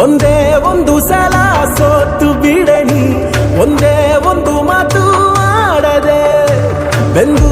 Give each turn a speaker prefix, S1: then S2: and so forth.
S1: ಒಂದೇ ಒಂದು ಸಲ ಸೋತು ಬಿಡನಿ ಒಂದೇ ಒಂದು ಮಾತು ಆಡದೆ ಬೆಂದು